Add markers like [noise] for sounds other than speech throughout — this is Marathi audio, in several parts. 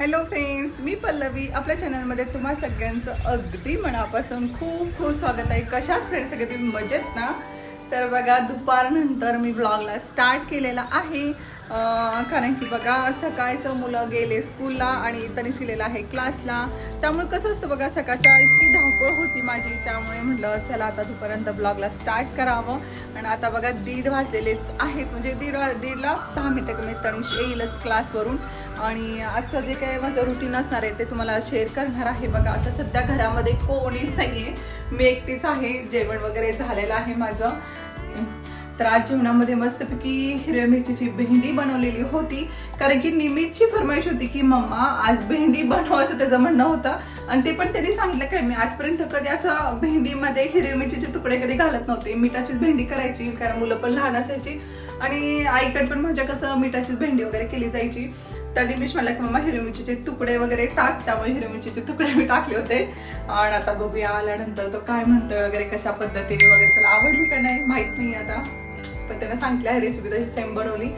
हॅलो फ्रेंड्स मी पल्लवी. आपल्या चॅनलमध्ये तुम्हा सगळ्यांचं अगदी मनापासून खूप खूप स्वागत आहे. कशात फ्रेंड्स सगळे तुम्ही मजेत ना? तर बघा दुपारनंतर मी ब्लॉगला स्टार्ट केलेला आहे. कारण की बघा सकाळचं मुलं गेले स्कूलला आणि तनिष गेलेला आहे क्लासला त्यामुळे कसं असतं बघा सकाळच्या इतकी धावपळ होती माझी. त्यामुळे म्हटलं चला आता दुपारनंतर ब्लॉगला स्टार्ट करावं. आणि आता बघा दीड वाजलेलेच आहेत. म्हणजे दीड वा दीडला दहा मिनटं कमी तनिष येईलच क्लासवरून आणि आजचं जे काही माझं रुटीन असणार आहे ते तुम्हाला शेअर करणार आहे. बघा आता सध्या घरामध्ये कोणीच नाही आहे मी एकटीच आहे. जेवण वगैरे झालेलं आहे माझं. तर आज जेवणामध्ये मस्तपैकी हिरव्या मिरचीची भेंडी बनवलेली होती. कारण की निमितची फरमाईश होती की मम्मा आज भेंडी बनव असं त्याचं म्हणणं होतं. आणि ते पण त्यांनी सांगितलं काय मी आजपर्यंत कधी असं भेंडीमध्ये हिरव्या मिरचीचे तुकडे कधी घालत नव्हते. मिठाचीच भेंडी करायची कारण मुलं पण लहान असायची. आणि आईकडे पण माझ्या कसं मिठाचीच भेंडी वगैरे केली जायची. तर निमिष म्हणला की मम्मा हिरवी मिरचीचे तुकडे वगैरे टाक त्यामुळे हिरवी मिरचीचे तुकडे मी टाकले होते. आणि आता बघूया आल्यानंतर तो काय म्हणतोय वगैरे कशा पद्धतीने वगैरे त्याला आवडली का नाही माहीत नाही आता. पण त्यानं सांगितलं आहे रेसिपी तशी सेम बनवली.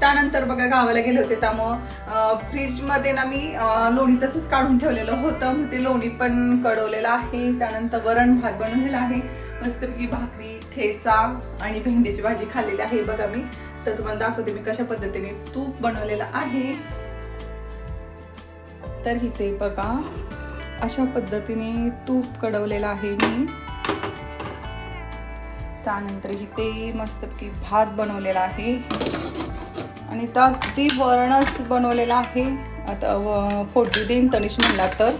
त्यानंतर बघा गावाला गेले होते त्यामुळं फ्रीजमध्ये ना मी लोणी तसंच काढून ठेवलेलं होतं. मग ते लोणी पण कडवलेलं आहे. त्यानंतर वरण भात बनवलेला आहे. मस्तपैकी भाकरी ठेचा आणि भेंडीची भाजी खाल्लेली आहे बघा मी. तर तुम्हाला दाखवते मी कशा पद्धतीने तूप बनवलेलं आहे. तर इथे बघा अशा पद्धतीने तूप कडवलेलं आहे मी. त्यानंतर इथे मस्तपैकी भात बनवलेला आहे. आणि तर अगदी वरणच बनवलेला आहे. आता व- देईन तणीश म्हणला तर.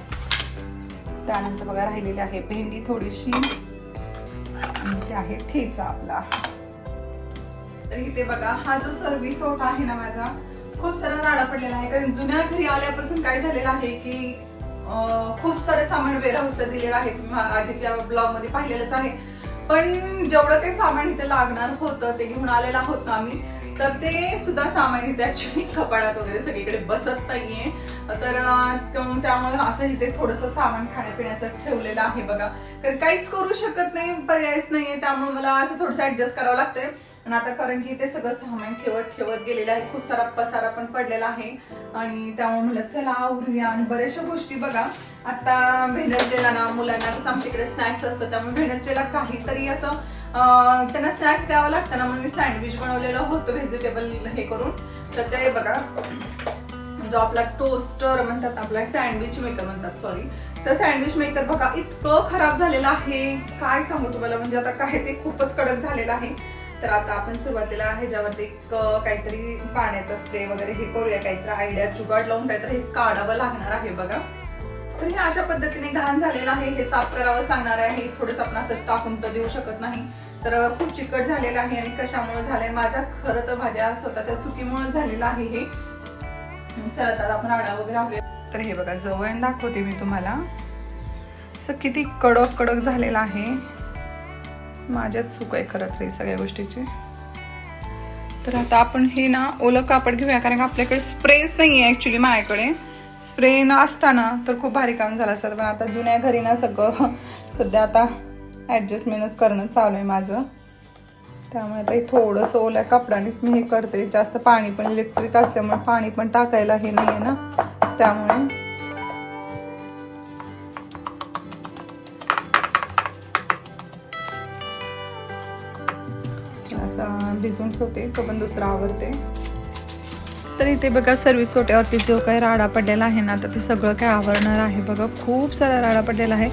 त्यानंतर बघा राहिलेली आहे भेंडी थोडीशी. आणि ते आहे ठेचा आपला. तर इथे बघा हा जो सर्व्हिस ओटा आहे ना माझा खूप सारा राडा पडलेला आहे. कारण जुन्या घरी आल्यापासून काय झालेलं आहे की खूप सारे सामान वेअरहाऊसला दिलेलं आहे. तुम्ही आधीच्या ब्लॉगमध्ये पाहिलेलंच आहे. पण जेवढं काही सामान इथे लागणार होतं ते घेऊन आलेलं होतं आम्ही तर ते सुद्धा सामान इथे ऍक्च्युली [laughs] कपाडात वगैरे सगळीकडे बसत नाहीये. तर त्यामुळे असं इथे थोडस सामान खाण्यापिण्याचं ठेवलेलं आहे बघा. कारण काहीच करू शकत नाही पर्यायच नाहीये. त्यामुळे मला असं थोडंसं ऍडजस्ट करावं लागतंय. आणि आता कारण की ते सगळं सामान ठेवत ठेवत गेलेलं आहे. खूप सारा पसारा पण पडलेला आहे. आणि त्यामुळे म्हणलं चला आवरूया. आणि बऱ्याचशा गोष्टी बघा. आता व्हेनसडेला ना मुलांना कसं आमच्याकडे स्नॅक्स असतं त्यामुळे व्हेनसडेला काहीतरी असं त्यांना स्नॅक्स द्यावं लागतं ना. म्हणून मी सँडविच बनवलेलं होतं व्हेजिटेबल हे करून. तर ते बघा. जो आपला टोस्टर म्हणतात आपला सँडविच मेकर म्हणतात सॉरी तर सँडविच मेकर बघा इतकं खराब झालेलं आहे. काय सांगू तुम्हाला? म्हणजे आता काय ते खूपच कडक झालेलं आहे. तर आता आपण सुरुवातीला ह्याच्यावरती एक काहीतरी पाण्याचा स्प्रे वगैरे हे करूया काहीतरी आयडिया जुगाड लावून काहीतरी हे काढावं लागणार आहे बघा. तर हे अशा पद्धतीने घाण झालेलं आहे हे साफ करावं सांगणार आहे. थोडंसं आपण असं टाकून तर देऊ शकत नाही. तर खूप चिकट झालेलं आहे आणि कशामुळे झालंय? माझ्या खरं तर माझ्या स्वतःच्या चुकीमुळे झालेलं आहे हे. चला तर आपण आडा वगैरे तर हे बघा जवळ दाखवते मी तुम्हाला. असं किती कडक कडक झालेलं आहे. माझ्याच चूक आहे खरं तर सगळ्या गोष्टीची. तर आता आपण हे ना ओलं कापड घेऊया कारण का आपल्याकडे स्प्रेच नाही आहे ॲक्च्युली माझ्याकडे. स्प्रे न असताना तर खूप भारी काम झालं असतं पण आता जुन्या घरी ना सगळं [laughs] सध्या आता ॲडजस्टमेंटच करणं चालू आहे माझं. त्यामुळे आता थोडंसं ओल्या कपड्यानेच मी हे करते. जास्त पाणी पण इलेक्ट्रिक असल्यामुळे पाणी पण टाकायला हे नाही आहे ना. त्यामुळे असं भिजून ठेवते तो पण दुसरा आवरते. तर इथे बघा सर्व्हिस ओट्यावरती जो काही राडा पडलेला आहे ना तर ते सगळं काय आवरणार आहे बघा. खूप सारा राडा पडलेला आहे.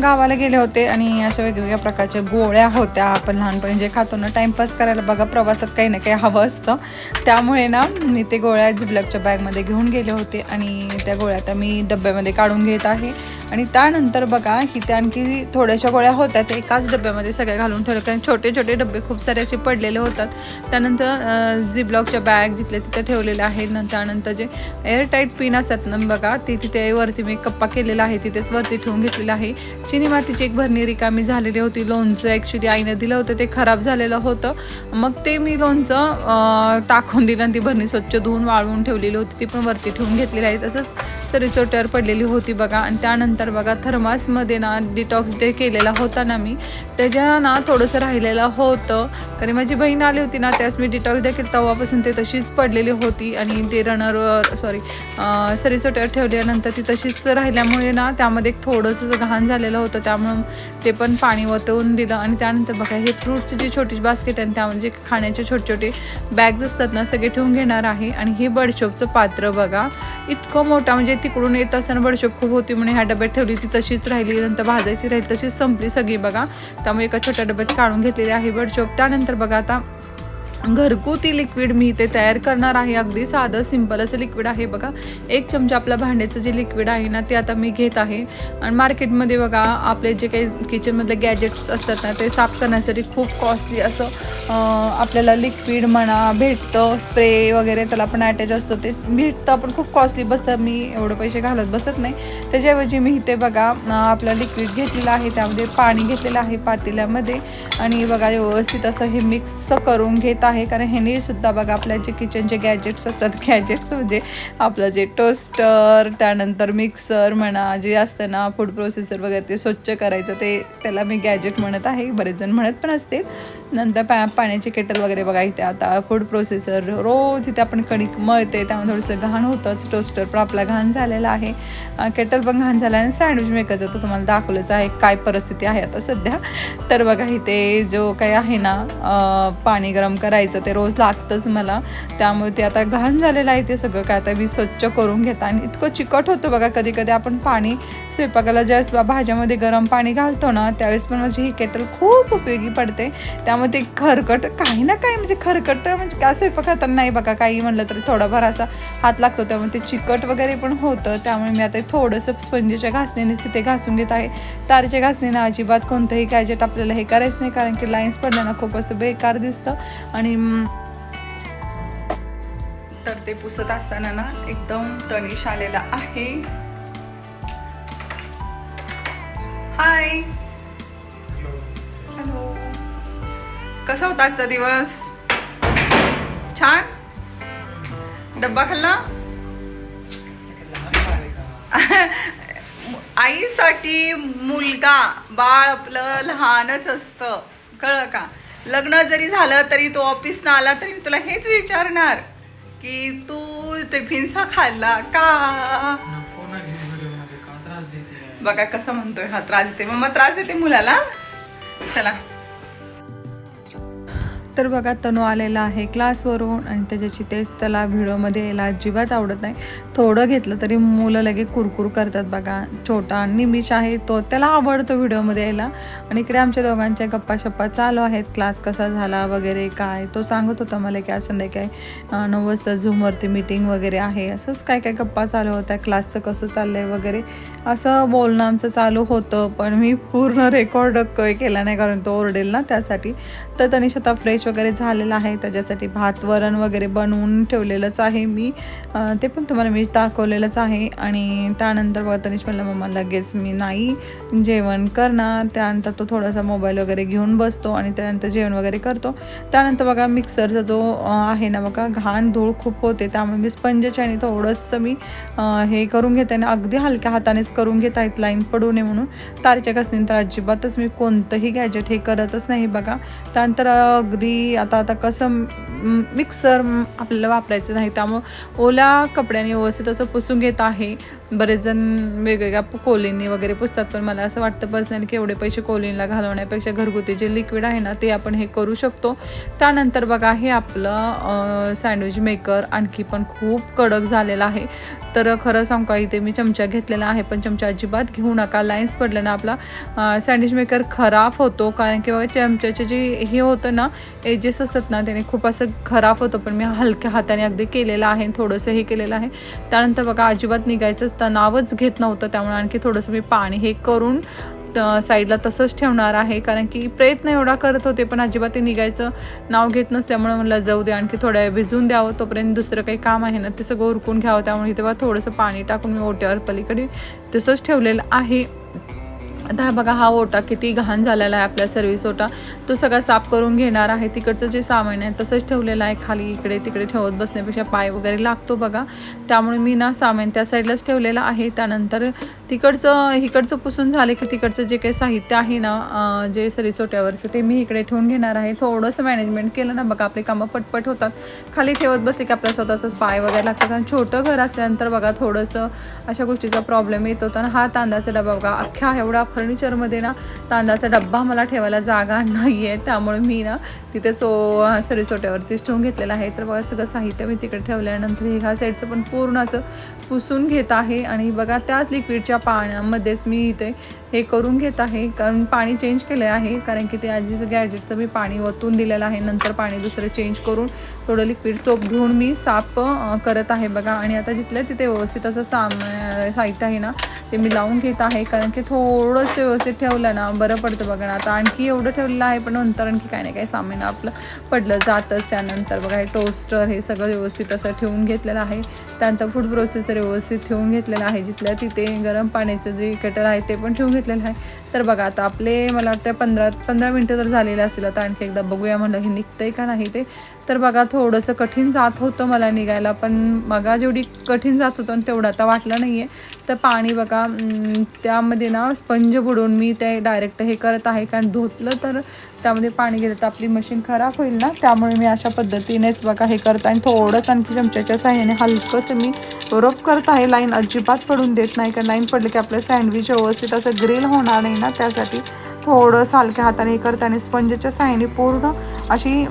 गावाला गेले होते आणि अशा वेगवेगळ्या प्रकारच्या गोळ्या होत्या. आपण लहानपणी जे खातो ना टाइमपास करायला बघा प्रवासात काही ना काही हवं असतं. त्यामुळे ना मी ते गोळ्या झिबलकच्या बॅगमध्ये घेऊन गेले होते आणि त्या गोळ्या आता मी डब्यामध्ये काढून घेत आहे. आणि त्यानंतर बघा इथे आणखी थोड्याशा गोळ्या होत्या त्या एकाच डब्यामध्ये सगळ्या घालून ठेवल्या कारण छोटे छोटे डबे खूप सारे असे पडलेले होतात. त्यानंतर झिब्लॉकच्या बॅग जिथल्या तिथे ठेवलेल्या आहेत. नंतर त्यानंतर जे एअरटाईट पिन असतात ना बघा ते तिथे वरती मी कप्पा केलेला आहे. तिथेच वरती ठेवून घेतलेला आहे. चिनी मातीची एक भरणी रिकामी झालेली होती. लोणचं ॲक्च्युली आईनं दिलं होतं. ते खराब झालेलं होतं. मग ते मी लोणचं टाकून दिलं आणि ती भरणी स्वच्छ धुवून वाळवून ठेवलेली होती. ती पण वरती ठेवून घेतलेली आहे. तसंच रिसोर्टवर पडलेली होती बघा. आणि त्यानंतर त्यानंतर बघा थर्मासमध्ये ना डिटॉक्स डे केलेला होता ना मी त्याच्या ना थोडंसं राहिलेलं होतं. कारण माझी बहीण आली होती ना त्यास मी डिटॉक्स डे केलं तेव्हापासून ते तशीच पडलेली होती आणि ते रनरवर सॉरी सरीसोट्यावर ठेवल्यानंतर ती तशीच राहिल्यामुळे ना त्यामध्ये एक थोडंसं घाण झालेलं होतं. त्यामुळं ते पण पाणी वतवून दिलं आणि त्यानंतर बघा हे फ्रूटची जी छोटी बास्केट आहे त्यामध्ये खाण्याचे छोटे छोटे बॅग्स असतात ना सगळे ठेवून घेणार आहे. आणि हे बडशोपचं पात्र बघा इतकं मोठा म्हणजे तिकडून येत असताना बडशोप खूप होती म्हणून ह्या डब्यात ठेवली ती तशीच राहिली नंतर भाजायची राहिली तशीच संपली सगळी बघा. त्यामुळे एका छोट्या डब्यात काढून घेतलेली आहे बडशोप त्यानंतर बघा आता घरगुती लिक्विड मी इथे तयार करणार आहे. अगदी साधं सिंपल असं लिक्विड आहे बघा. एक चमचा आपल्या भांड्याचं जे लिक्विड आहे ना ते आता मी घेत आहे. आणि मार्केटमध्ये बघा आपले जे काही किचनमधले गॅजेट्स असतात ना ते साफ करण्यासाठी खूप कॉस्टली असं आपल्याला लिक्विड म्हणा भेटतं स्प्रे वगैरे त्याला पण अटॅच असतं. ते भेटतं पण खूप कॉस्टली बसतं. मी एवढं पैसे घालत बसत नाही. त्याच्याऐवजी मी इथे बघा आपलं लिक्विड घेतलेलं आहे. त्यामध्ये पाणी घेतलेलं आहे पातेल्यामध्ये. आणि बघा व्यवस्थित असं हे मिक्स करून घेत आहे. कारण ह्याने सुद्धा बघा आपल्या जे किचनचे गॅजेट्स असतात [laughs] गॅजेट्स म्हणजे आपलं जे टोस्टर त्यानंतर मिक्सर म्हणा जे असतं ना फूड प्रोसेसर वगैरे ते स्वच्छ करायचं ते त्याला मी गॅजेट म्हणत आहे. बरेच जण म्हणत पण असतील. नंतर पा पाण्याची केटल वगैरे बघा इथे आता फूड प्रोसेसर रोज इथे आपण कणिक मळते त्यामुळे थोडंसं घाण होतंच. टोस्टर पण आपला घाण झालेला आहे. केटल पण घाण झाला आणि सँडविच मेकरचं तर तुम्हाला दाखवलंच आहे काय परिस्थिती आहे आता सध्या. तर बघा इथे जो काही आहे ना पाणी गरम करायचं ते रोज लागतंच मला. त्यामुळे ते आता घाण झालेलं आहे ते सगळं. काय आता मी स्वच्छ करून घेता आणि इतकं चिकट होतं बघा कधी कधी आपण पाणी स्वयंपाकाला ज्यावेळेस भाज्यामध्ये गरम पाणी घालतो ना त्यावेळेस पण माझी ही केटल खूप उपयोगी पडते. त्यामुळे ते खरकट काही ना काही म्हणजे खरकट म्हणजे काय स्वयंपाक खाताना नाही बघा काही म्हणलं तरी थोडाफार असा हात लागतो. त्यामुळे ते चिकट वगैरे पण होतं. त्यामुळे मी आता थोडंसं स्पंजीच्या घासणीनेच तिथे घासून घेत आहे. तारच्या घासणीनं अजिबात कोणतंही गॅजेट आपल्याला हे करायचं नाही कारण की लाईन्स पडल्यानं खूप असं बेकार दिसतं. आणि तर ते पुसत असताना ना एकदम तनिष आलेला आहे. हाय हॅलो कसा होता आजचा दिवस? छान? डब्बा खाल्ला? [laughs] आईसाठी मुलगा बाळ आपलं लहानच असतं. कळलं का? लग्न जरी झालं तरी तो ऑफिसनं आला तरी मी तुला हेच विचारणार की तू टिफिनचा खाल्ला का? बघा कसं म्हणतोय हा त्रास देते. मग त्रास देते मुलाला. चला. तर बघा तनु आलेला आहे क्लासवरून आणि त्याच्याची तेच त्याला व्हिडिओमध्ये यायला अजिबात आवडत नाही. थोडं घेतलं तरी मुलं लगे कुरकुर करतात बघा. छोटा निमिष आहे तो त्याला आवडतो व्हिडिओमध्ये यायला. आणि इकडे आमच्या दोघांच्या गप्पा शप्पा चालू आहेत. क्लास कसा झाला वगैरे काय? तो सांगत होता मला की आज संध्याकाळी नऊ वाजता झूमवरती मीटिंग वगैरे आहे. असंच काय काय गप्पा चालू होत्या. क्लासचं कसं चाललं आहे वगैरे. असं बोलणं आमचं चालू होतं. पण मी पूर्ण रेकॉर्ड केला नाही कारण तो ओरडेल ना त्यासाठी. तर तनिष आता फ्रेश वगैरे झालेला आहे. त्याच्यासाठी भात वरण वगैरे बनवून ठेवलेलंच आहे मी. ते पण तुम्हाला मी दाखवलेलंच आहे. आणि त्यानंतर बघा तनिष म्हणलं मम्मा लगेच मी नाही जेवण करणार. त्यानंतर तो थोडासा मोबाईल वगैरे घेऊन बसतो आणि त्यानंतर जेवण वगैरे करतो. त्यानंतर बघा मिक्सरचा जो आहे ना बघा घाण धूळ खूप होते. त्यामुळे मी स्पंजच्या आणि थोडंसं मी हे करून घेते आणि अगदी हलक्या हातानेच करून घेत आहेत. लाईन पडू नये म्हणून. तारच्या कसनंतर अजिबातच मी कोणतंही गॅजेट हे करतच नाही बघा. त्यानंतर अगदी की आता आता कसं मिक्सर आपल्याला वापरायचं नाही त्यामुळं ओल्या कपड्याने व्यवस्थित असं पुसून घेत आहे. बरेच जण वेगवेगळ्या पु- कोलींनी वगैरे पुसतात पण मला असं वाटतं पर्सनली की एवढे पैसे कोलींला घालवण्यापेक्षा घरगुती जे लिक्विड आहे ना ते आपण हे करू शकतो. त्यानंतर बघा हे आपलं सँडविच मेकर आणखी पण खूप कडक झालेलं आहे. तर खरं सांगू का इथे मी चमचा घेतलेला आहे पण चमचा अजिबात घेऊ नका. लाईन्स पडलं ना आपला सँडविच मेकर खराब होतो. कारण की बघा चमच्याचे जे हे होतं ना एजेस असतात ना त्याने खूप असं खराब होतं पण मी हलक्या हाताने अगदी केलेलं आहे थोडंसं हे केलेलं आहे. त्यानंतर बघा अजिबात निघायचं तणावच घेत नव्हतं त्यामुळे आणखी थोडंसं मी पाणी हे करून त- साईडला तसंच ठेवणार आहे कारण की प्रयत्न एवढा करत होते पण अजिबात ते निघायचं नाव घेत नसल्यामुळे मला जाऊ दे आणखी थोड्या वेळ भिजून द्यावं. तोपर्यंत दुसरं काही काम आहे ना ते सगळं उरकून घ्यावं त्यामुळे तेव्हा थोडंसं पाणी टाकून मी ओट्यावर पलीकडे तसंच ठेवलेलं आहे. आता हा बघा हा ओटा किती घाण झालेला आहे आपला सर्व्हिस ओटा. तो सगळा साफ करून घेणार आहे. तिकडचं जे सामान आहे तसंच ठेवलेलं आहे. खाली इकडे तिकडे ठेवत बसण्यापेक्षा पाय वगैरे लागतो बघा. त्यामुळे मी ना सामान त्या साईडलाच ठेवलेलं आहे. त्यानंतर तिकडचं इकडचं पुसून झाले की तिकडचं जे काही साहित्य आहे ना जे रिसोट्यावरचं ते मी इकडे ठेवून घेणार आहे. थोडंसं मॅनेजमेंट केलं ना बघा आपली कामं पटपट होतात. खाली ठेवत बसले की आपल्या स्वतःचाच पाय वगैरे लागतात. आणि छोटं घर असल्यानंतर बघा थोडंसं अशा गोष्टीचा प्रॉब्लेम येत होता. हा तांदळाचा डबा बघा अख्ख्या एवढा फर्निचरमध्ये ना तांदळाचा डब्बा मला ठेवायला जागा नाही आहे त्यामुळे मी ना तिथे चो सरिसोट्यावरतीच ठेवून घेतलेला आहे. तर बघा सगळं साहित्य मी तिकडे ठेवल्यानंतर हे ह्या साईडचं पण पूर्ण असं पुसून घेत आहे. आणि बघा त्याच लिक्विडच्या पाण्यामध्येच मी इथे हे करून घेत आहे. कारण पाणी चेंज केलं आहे. कारण की ते आजीचं गॅजेटचं मी पाणी ओतून दिलेलं आहे. नंतर पाणी दुसरं चेंज करून थोडं लिक्विड सोप घेऊन मी साफ करत आहे बघा. आणि आता जिथलं तिथे व्यवस्थित असं साम साहित्य आहे ना ते मी लावून घेत आहे. कारण की थोडंसं व्यवस्थित ठेवलं ना बरं पडतं बघा ना. आता आणखी एवढं ठेवलेलं आहे पण नंतर आणखी काही नाही काही सामान आपलं पडलं जातंच. त्यानंतर बघा हे टोस्टर हे सगळं व्यवस्थित असं ठेवून घेतलेलं आहे. त्यानंतर फूड प्रोसेसर व्यवस्थित ठेवून घेतलेलं आहे. जिथल्या तिथे गरम पाण्याचं जे कटर आहे ते पण ठेवून घेतलेलं आहे. तर बघा आता आपले मला वाटतं पंधरा पंधरा मिनटं जर झालेले असतील. आता आणखी एकदा बघूया म्हणलं हे निघतंय का नाही ते. तर बघा थोडंसं कठीण जात होतं मला निघायला पण मगा जेवढी कठीण जात होतं आणि तेवढं आता वाटलं नाही आहे तर पाणी बघा त्यामध्ये ना स्पंज बुडवून मी ते डायरेक्ट हे करत आहे. कारण धुतलं तर त्यामध्ये पाणी गेलं तर आपली मशीन खराब होईल ना? त्यामुळे मी अशा पद्धतीनेच बघा हे करत आहे. आणि थोडंसं आणखी चमच्याच्या साह्याने हलकंसं मी रोप करत आहे. लाईन अजिबात पडून देत नाही. कारण लाईन पडली की आपलं सँडविच व्यवस्थित असं ग्रिल होणार नाही ना? त्यासाठी थोडंसं हलक्या हाताने करताना करत आणि स्पंजच्या साह्याने पूर्ण अशी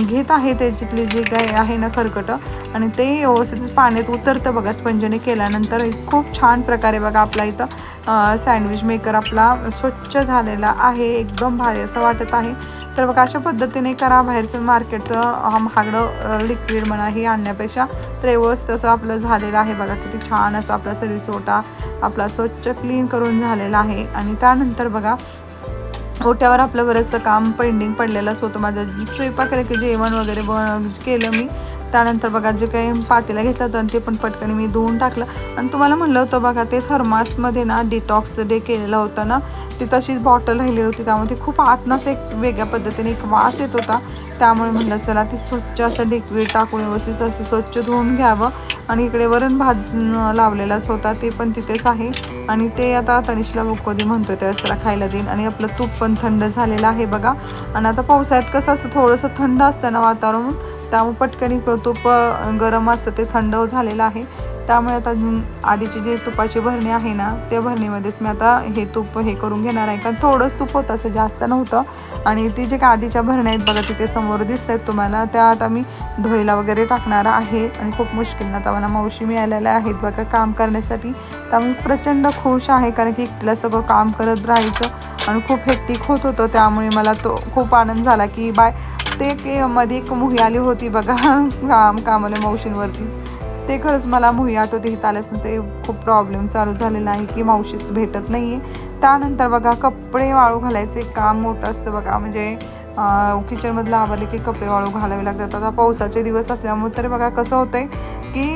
घेत आहे त्याच्यातली जे काही आहे ना खरकटं. आणि ते व्यवस्थित पाण्यात उतरतं बघा स्पंजने केल्यानंतर. खूप छान प्रकारे बघा आपला इथं सँडविच मेकर आपला स्वच्छ झालेला आहे एकदम भारी असं वाटत आहे. तर बघा अशा पद्धतीने करा बाहेरचं मार्केटचं महागडं लिक्विड म्हणा हे आणण्यापेक्षा तर व्यवस्थित असं आपलं झालेलं आहे बघा. किती छान असं आपला सरीसोटा आपला स्वच्छ क्लीन करून झालेला आहे. आणि त्यानंतर बघा ओट्यावर आपलं बरंचसं काम पेंडिंग पडलेलंच होतं. माझं स्वयंपाक केलं की जेवण वगैरे ब केलं मी. त्यानंतर बघा जे काही पातेला घेतलं होतं आणि ते पण पटकन मी धुवून टाकलं. आणि तुम्हाला म्हणलं होतं बघा ते थर्मासमध्ये ना डिटॉक्स डे केलेला होता ना ती तशीच बॉटल राहिली होती. त्यामुळे ती खूप आतनंच एक वेगळ्या पद्धतीने एक वास येत होता. त्यामुळे म्हणलं चला ती स्वच्छ असं लिक्विड टाकून व्यवस्थित असं स्वच्छ धुवून घ्यावं. आणि इकडे वरण भात लावलेलाच होता. ते पण तिथेच आहे. आणि ते आता तनिषला कधी म्हणतोय त्यावेळेस त्याला खायला देईन. आणि आपलं तूप पण थंड झालेलं आहे बघा. आणि आता पावसाळ्यात कसं असतं थोडंसं थंड असतं ना वातावरण. त्यामुळे पटकन तूप गरम असतं ते थंड झालेलं आहे. त्यामुळे आता आधीची जी तुपाची भरणी आहे ना त्या भरणीमध्येच मी आता हे तूप हे करून घेणार आहे. कारण थोडंच तूप होतं असं जास्त नव्हतं. आणि ती जे काय आधीच्या भरण्या आहेत बघा तिथे समोर दिसत आहेत तुम्हाला. त्या आता मी धुईला वगैरे टाकणार आहे. आणि खूप मुश्किल आता मला मावशी मिळालेल्या आहेत बघा काम करण्यासाठी. त्यामुळे प्रचंड खुश आहे कारण की इथलं सगळं काम करत राहायचं. आणि खूप हेक्टिक होत होतं त्यामुळे मला तो खूप आनंद झाला की बाय ते मध्ये एक मुही आली होती बघा [laughs] काम कामाला मावशींवरतीच. ते खरंच मला मुही आठवते इथं आल्यापासून ते खूप प्रॉब्लेम चालू झालेला आहे की मावशीच भेटत नाही आहे त्यानंतर बघा कपडे वाळू घालायचे काम मोठं असतं बघा. म्हणजे किचनमधलं आवरले की कपडे वाळू घालावे लागतात. आता पावसाचे दिवस असल्यामुळे तर बघा कसं होतंय की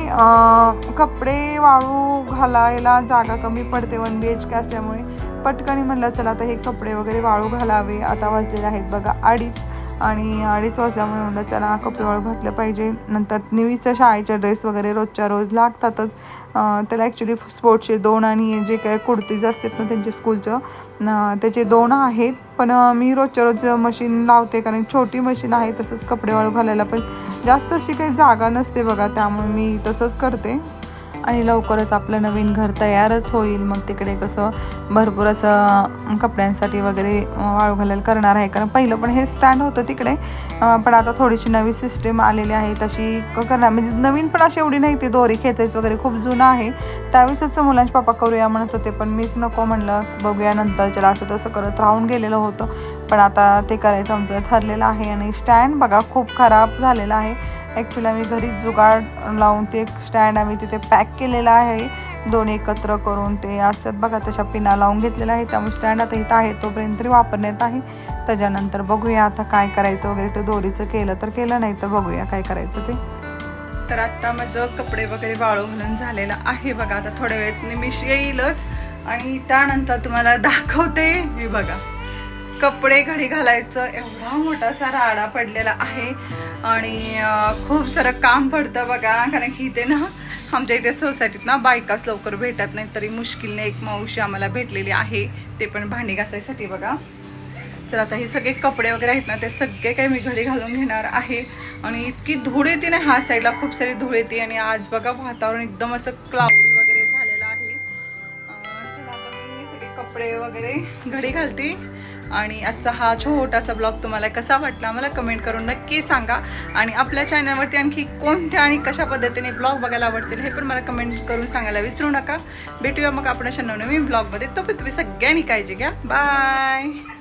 कपडे वाळू घालायला जागा कमी पडते वन बी एच के असल्यामुळे. पटकनी म्हणलं चला आता हे कपडे वगैरे वाळू घालावे. आता वाजलेले आहेत बघा अडीच. आणि अडीच वाजल्यामुळे म्हणलं चला कपडे वाळू घातलं पाहिजे. नंतर नेहमीचं शाळेच्या ड्रेस वगैरे रोजच्या रोज लागतातच. त्याला ॲक्च्युली स्पोर्ट्सचे दोन आणि जे काही कुर्तीज असतात ना त्यांचे स्कूलचं त्याचे दोन आहेत. पण मी रोजच्या रोज मशीन लावते कारण छोटी मशीन आहे तसंच कपडे वाळू घालायला पण जास्त अशी काही जागा नसते बघा त्यामुळे मी तसंच करते. आणि लवकरच आपलं नवीन घर तयारच होईल. मग तिकडे कसं भरपूर असं कपड्यांसाठी वगैरे वाळू घालायला करणार आहे. कारण पहिलं पण हे स्टँड होतं तिकडे. पण आता थोडीशी नवी सिस्टीम आलेली आहे. तशी क- करणार. म्हणजे नवीन पण अशी एवढी नाही ती. दोरी खेचायचं वगैरे खूप जुनं आहे. त्यावेळेसच मुलांचे पापा करूया म्हणत होते. पण मीच नको म्हणलं. बघूया नंतर चला असं तसं करत राहून गेलेलं होतं. पण आता ते करायचं आमचं ठरलेलं आहे. आणि स्टँड बघा खूप खराब झालेला आहे. ॲक्च्युली आम्ही घरीच जुगाड लावून ते स्टँड आम्ही तिथे पॅक केलेला आहे. दोन एकत्र करून ते असतात बघा तशा पिना लावून घेतलेल्या आहे त्यामुळे स्टँड आता इथं आहे तोपर्यंत तरी वापरण्यात आहे. त्याच्यानंतर बघूया आता काय करायचं वगैरे. ते दोरीचं केलं तर केलं नाही तर बघूया काय करायचं ते. तर आत्ता माझं कपडे वगैरे वाळू घालून झालेलं आहे बघा. आता थोड्या वेळेत निमिष येईलच. आणि त्यानंतर तुम्हाला दाखवते मी बघा. कपडे घडी घालायचं. एवढा मोठासा राडा पडलेला आहे. आणि खूप सारं काम पडतं बघा कारण की इथे ना आमच्या इथे सोसायटीत ना बायकाच लवकर भेटत नाही तरी मुश्किलने एक मावशी आम्हाला भेटलेली आहे ते पण भांडी घासायसाठी बघा. चला आता हे सगळे कपडे वगैरे आहेत ना ते सगळे काही मी घडी घालून घेणार आहे. आणि इतकी धूळ येते ना ह्या साईडला खूप सारी धूळ येते आणि आज बघा वातावरण एकदम असं क्लाउडी वगैरे झालेलं आहे. चला आता मी सगळे कपडे वगैरे घडी घालते. आणि आजचा हा छोटासा ब्लॉग तुम्हाला कसा वाटला मला कमेंट करून नक्की सांगा. आणि आपल्या चॅनलवरती आणखी कोणत्या आणि कशा पद्धतीने ब्लॉग बघायला आवडतील हे पण मला कमेंट करून सांगायला विसरू नका. भेटूया मग आपण अशा नवनवीन ब्लॉगमध्ये. तो तुम्ही सगळ्यांनी काळजी घ्या. बाय